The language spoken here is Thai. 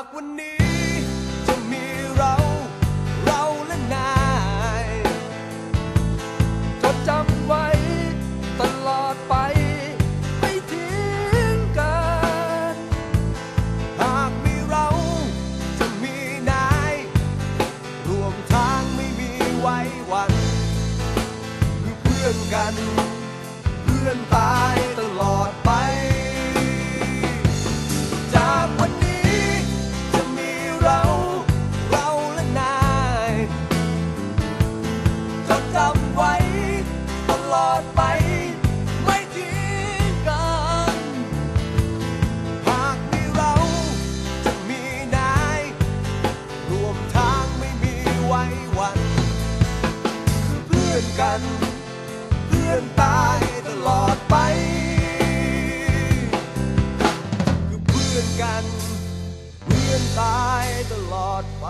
ากวัน กันตายตลอดไป